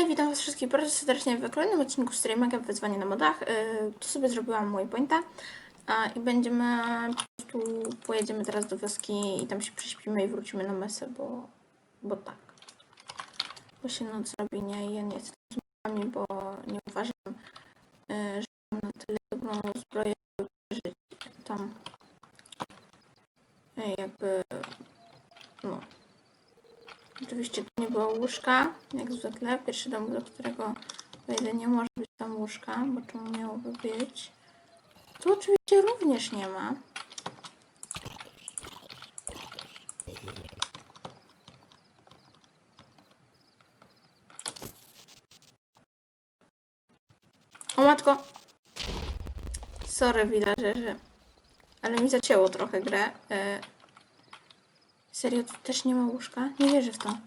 Hej, witam was wszystkich bardzo serdecznie w kolejnym odcinku Streamega Wyzwanie na modach. Yy, tu sobie zrobiłam mój pointa a, i będziemy po prostu pojedziemy teraz do wioski i tam się prześpimy i wrócimy na mesę, bo, bo tak. Bo się noc robi, nie? Ja nie chcę z modami, bo nie uważam, yy, że mam na tyle dobrą zbroję, by przeżyć tam yy, jakby no Oczywiście tu nie było łóżka, jak zwykle. Pierwszy dom, do którego wejdę, nie może być tam łóżka, bo czemu miałoby być? Tu oczywiście również nie ma. O matko! Sorry, villagerzy. Ale mi zacięło trochę grę. E, Serio, tu też nie ma łóżka? Nie wierzę w to.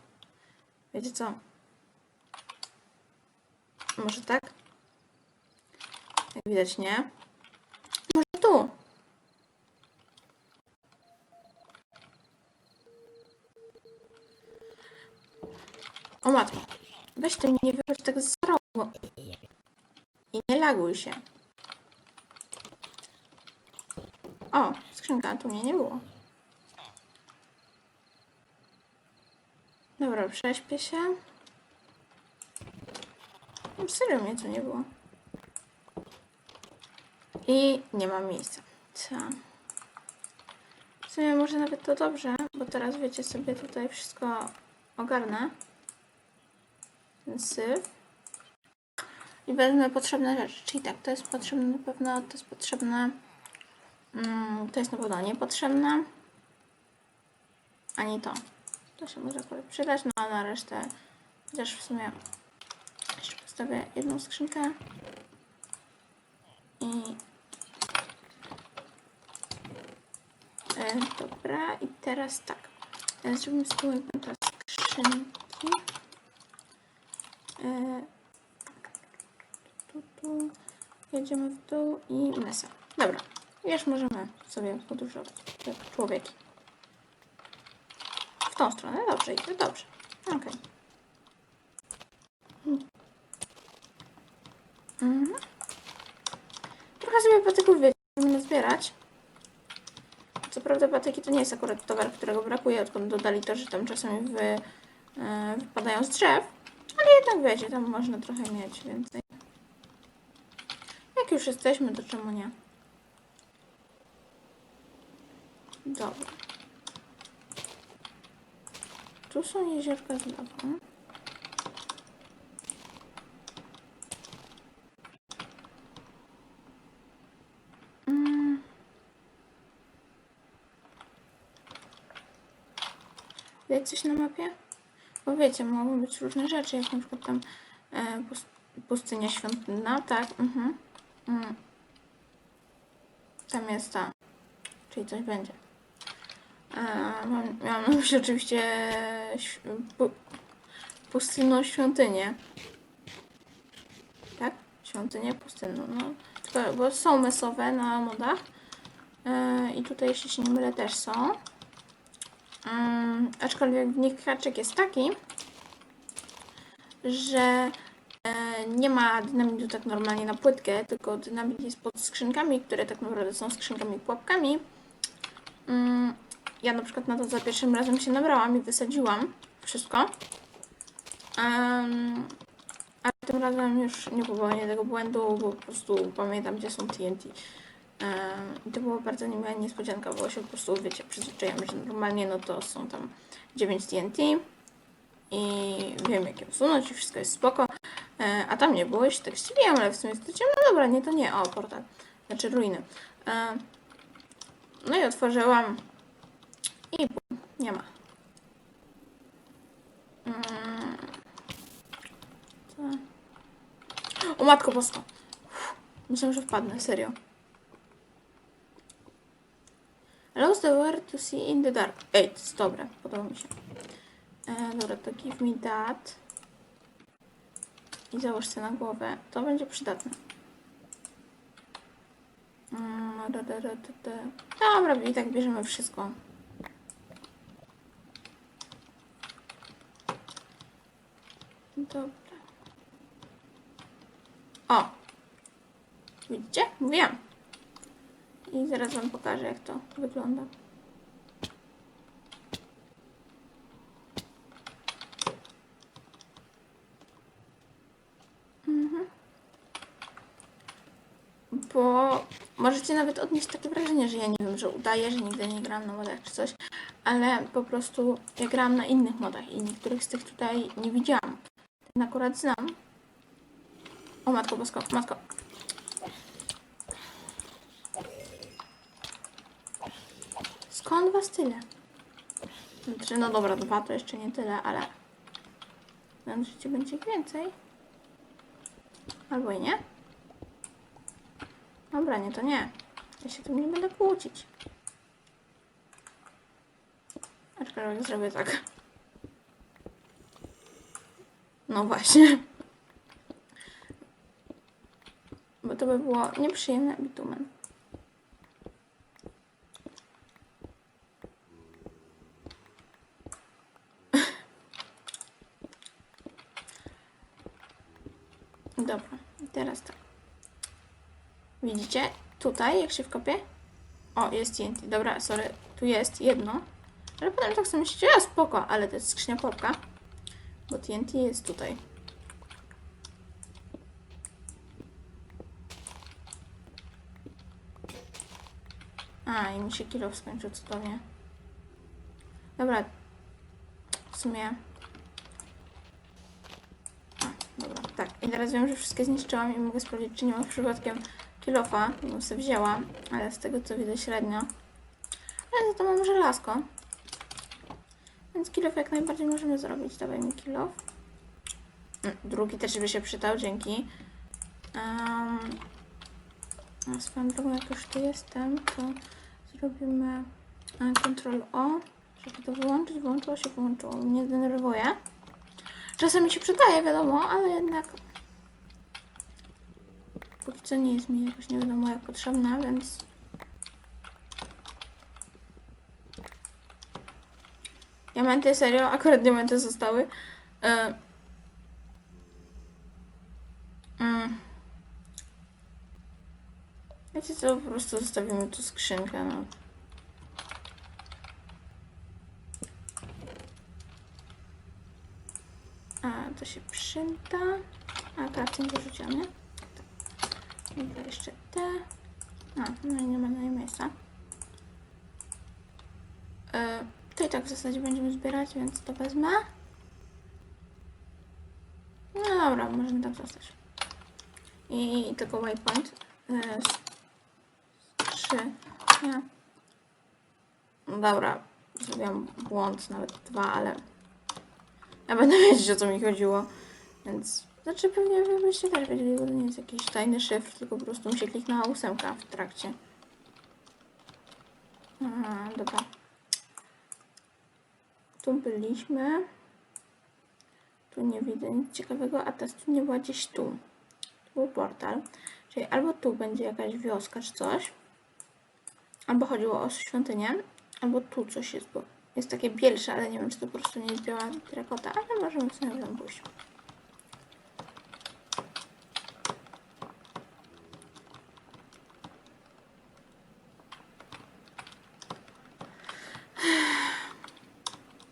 Wiecie co? Może tak? Jak widać, nie. Może tu? O matko. Weź mnie nie wychodź tak z rogu. I nie laguj się. O, skrzynka, tu mnie nie było. Dobra, prześpię się. No, Serio mnie tu nie było. I nie ma miejsca. Co? W sumie może nawet to dobrze, bo teraz wiecie sobie tutaj wszystko ogarnę. Ten syf. I wezmę potrzebne rzeczy. Czyli tak, to jest potrzebne na pewno, to jest potrzebne. Mm, to jest na pewno niepotrzebne. Ani to. To się może akurat przydać, no a na resztę chociaż w sumie jeszcze postawię jedną skrzynkę i e, dobra i teraz tak. E, zrobimy z tyłu teraz skrzynki. E, tu, tu jedziemy w dół i mesa. Dobra, już możemy sobie podróżować jak człowieki w tą stronę. Dobrze, idzie, dobrze. Okej. Mhm. Trochę sobie patyków będziemy zbierać. Co prawda patyki to nie jest akurat towar, którego brakuje, odkąd dodali to, że tam czasami wy, e, wypadają z drzew. Ale jednak wiecie, tam można trochę mieć więcej. Jak już jesteśmy, to czemu nie? Dobra. Tu są jeziorka z lawą. Mm. Widać coś na mapie? Bo wiecie, mogą być różne rzeczy, jak na przykład tam e, pust- pustynia świątynna, tak? Mhm. Mm. Tam jest ta. Czyli coś będzie. Mam, na myśli oczywiście pustynną świątynię. Tak? Świątynię pustynną, no. Tylko, bo są mesowe na modach. E, I tutaj, jeśli się nie mylę, też są. Mm, aczkolwiek w nich haczyk jest taki, że e, nie ma dynamitu tak normalnie na płytkę, tylko dynamit jest pod skrzynkami, które tak naprawdę są skrzynkami pułapkami. Ja na przykład na to za pierwszym razem się nabrałam i wysadziłam wszystko. Um, ale tym razem już nie popełnię tego błędu, bo po prostu pamiętam, gdzie są TNT. I to była bardzo niemiła niespodzianka, bo się po prostu, wiecie, przyzwyczaiłam, że normalnie no to są tam 9 TNT i wiem, jak je usunąć i wszystko jest spoko. E, a tam nie było i się tak zdziwiłam, ale w sumie stwierdziłam, no dobra, nie, to nie. O, portal. Znaczy ruiny. E, no i otworzyłam i bum, nie ma. Mm. O matko boska. Myślałam, że wpadnę, serio. Allows the wearer to see in the dark. Ej, to jest dobre, podoba mi się. E, dobra, to give me that. I załóż sobie na głowę. To będzie przydatne. Mm. Dobra, i tak bierzemy wszystko. Dobra. O! Widzicie? Mówiłam. I zaraz wam pokażę, jak to wygląda. Mhm. Bo możecie nawet odnieść takie wrażenie, że ja nie wiem, że udaję, że nigdy nie grałam na modach czy coś, ale po prostu ja grałam na innych modach i niektórych z tych tutaj nie widziałam. Akurat znam. O matko bosko, matko. Skąd was tyle? Znaczy, no dobra, dwa to jeszcze nie tyle, ale... Że ci będzie więcej. Albo i nie. Dobra, nie, to nie. Ja się tym nie będę kłócić. Aczkolwiek zrobię tak. No właśnie. Bo to by było nieprzyjemne bitumen. Dobra, teraz tak. Widzicie? Tutaj, jak się wkopię? O, jest TNT. Dobra, sorry. Tu jest jedno. Ale potem tak sobie myślicie, a spoko, ale to jest skrzynia popka. Bo TNT jest tutaj. A, i mi się kilo skończył cudownie. Dobra. W sumie... A, dobra, tak. I teraz wiem, że wszystkie zniszczyłam i mogę sprawdzić, czy nie mam przypadkiem kilofa. Bym sobie wzięła, ale z tego co widzę średnio. Ale za to mam żelazko. Więc kilof jak najbardziej możemy zrobić. Dawaj mi kilof. Mm, Drugi też by się przydał, dzięki. Um, a swoją drogą, jak już tu jestem, to zrobimy e, Ctrl O, żeby to wyłączyć. Wyłączyło się, wyłączyło. Mnie denerwuje. Czasem mi się przydaje, wiadomo, ale jednak póki co nie jest mi jakoś nie wiadomo jak potrzebna, więc Diamenty, serio? Akurat diamenty zostały. E... Mm. Wiecie co, po prostu zostawimy tu skrzynkę, no. A, to się przyda. A, crafting? Tak. Dobra, jeszcze te. A, no i nie ma na miejsca. E, to i tak w zasadzie będziemy zbierać, więc to wezmę. No dobra, możemy tak zostać. I tylko waypoint. Z- trzy. Nie. No dobra, zrobiłam błąd, nawet dwa, ale ja będę wiedzieć o co mi chodziło. Więc znaczy pewnie wy byście też wiedzieli, bo to nie jest jakiś tajny szyfr, tylko po prostu mi się kliknęła ósemka w trakcie. A, dobra. Tu byliśmy. Tu nie widzę nic ciekawego, a ta studnia była gdzieś tu. Tu był portal. Czyli albo tu będzie jakaś wioska czy coś. Albo chodziło o świątynię. Albo tu coś jest, bo jest takie bielsze, ale nie wiem, czy to po prostu nie biała terakota, ale możemy sobie tam pójść.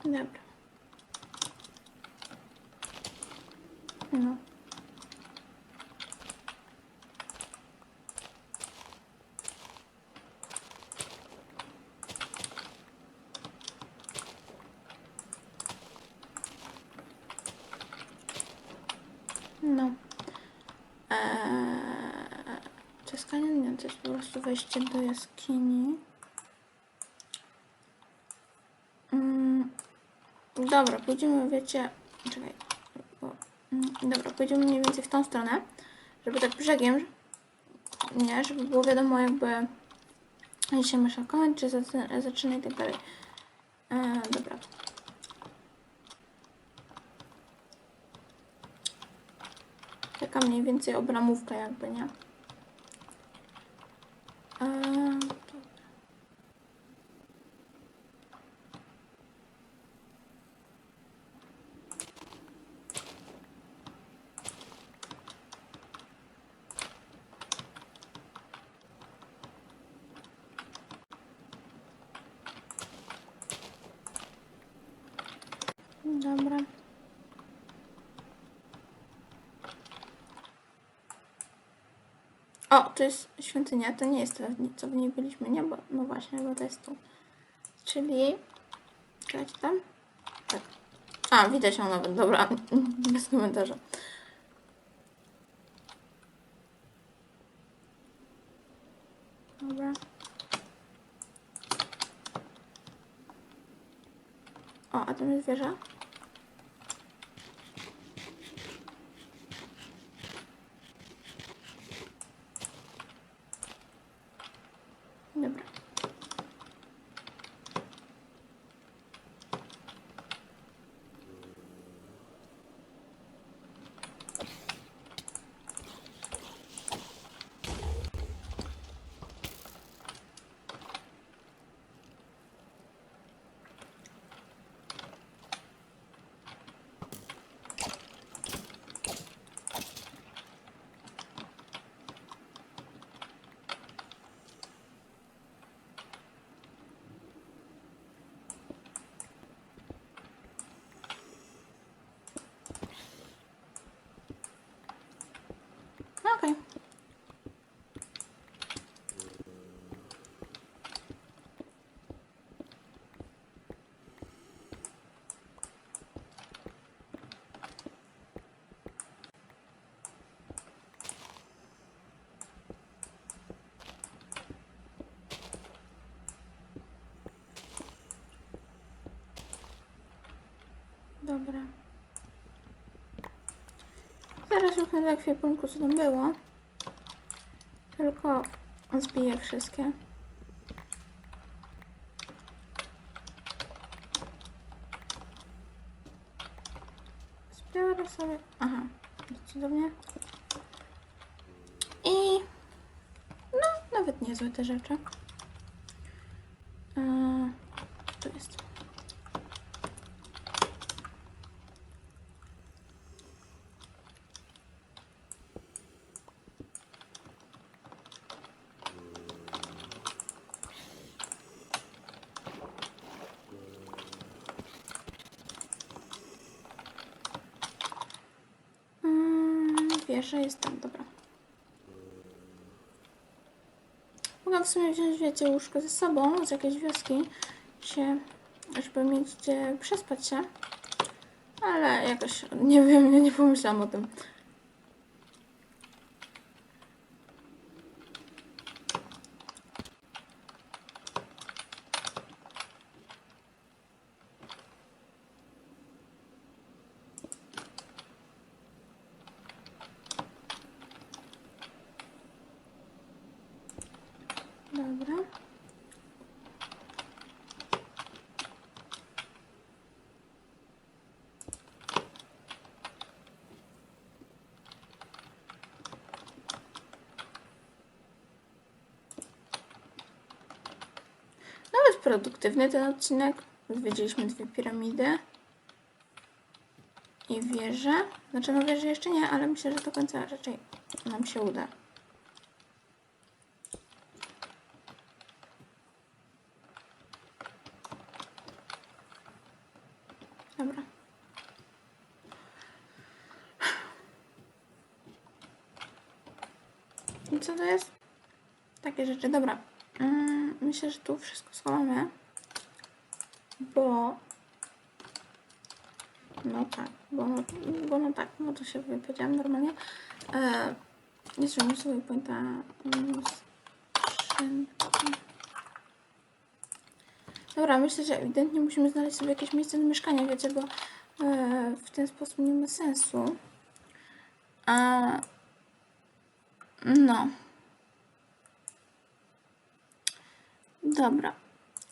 Dobra. No. No. Eee, to jest kanion? Nie, to jest po prostu wejście do jaskini. Mm, dobra, pójdziemy, wiecie... Czekaj. Mm, dobra, pójdziemy mniej więcej w tą stronę, żeby tak brzegiem, nie, żeby było wiadomo jakby się masza kończy, zac- zaczyna i tak dalej. Eee, dobra. Taka mniej więcej obramówka jakby, nie? Eee, dobra. O, to jest świątynia, to nie jest to, co w niej byliśmy, nie? Bo, no właśnie, bo to jest tu. Czyli... Czekajcie tam? Tak. A, widać ją nawet, dobra. Bez komentarza. Dobra. O, a tam jest wieża? Dobra. Okej. Dobra. Zaraz już na ekwipunku co tam było. Tylko zbiję wszystkie. Zbiorę sobie. Aha, cudownie. I no, nawet niezłe te rzeczy. Eee, tu jest. Wieża jest tam, dobra. Mogę w sumie wziąć, wiecie, łóżko ze sobą z jakiejś wioski, się, żeby mieć gdzie przespać się. Ale jakoś, nie wiem, nie pomyślałam o tym. Dobra. Nawet produktywny ten odcinek. Zwiedziliśmy dwie piramidy. I wieżę. Znaczy, no wieżę jeszcze nie, ale myślę, że do końca raczej nam się uda. Dobra. I co to jest? Takie rzeczy. Dobra. Mm, myślę, że tu wszystko schowamy. Bo... No tak, bo no, bo no tak, no to się wypowiedziałam normalnie. E, nie zrobimy sobie pointa mm, skrzynki. Dobra, myślę, że ewidentnie musimy znaleźć sobie jakieś miejsce do mieszkania, wiecie, bo e, w ten sposób nie ma sensu. A, no. Dobra.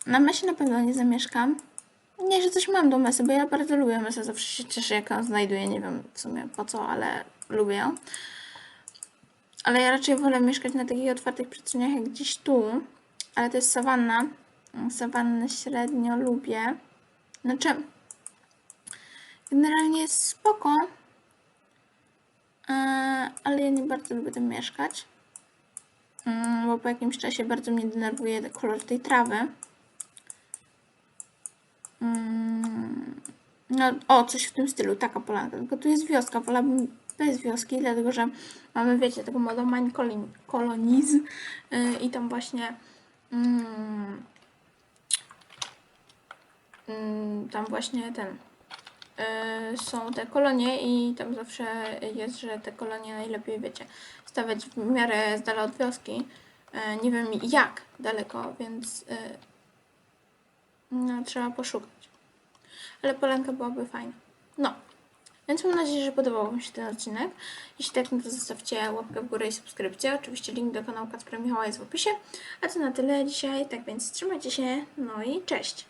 Na mesie na pewno nie zamieszkam. Nie, że coś mam do mesy, bo ja bardzo lubię mesę. Zawsze się cieszę, jak ją znajduję. Nie wiem w sumie po co, ale lubię ją. Ale ja raczej wolę mieszkać na takich otwartych przestrzeniach jak gdzieś tu. Ale to jest sawanna. Sawannę średnio lubię. Znaczy, generalnie jest spoko, e, ale ja nie bardzo lubię tam mieszkać. Mm, Bo po jakimś czasie bardzo mnie denerwuje kolor tej trawy. Mm, No, o, coś w tym stylu, taka polanka. Tylko tu jest wioska, wolałabym jest wioski, dlatego że mamy, wiecie, tego Colon- Colonies yy, i tam właśnie mm, tam właśnie ten są te kolonie i tam zawsze jest, że te kolonie najlepiej, wiecie, stawiać w miarę z dala od wioski. Yy, nie wiem jak daleko, więc yy, no, trzeba poszukać. Ale polanka byłaby fajna. No. Więc mam nadzieję, że podobał Wam się ten odcinek. Jeśli tak, no to zostawcie łapkę w górę i subskrypcję. Oczywiście link do kanału Kacpra Michała jest w opisie. A to na tyle dzisiaj. Tak więc trzymajcie się. No i cześć.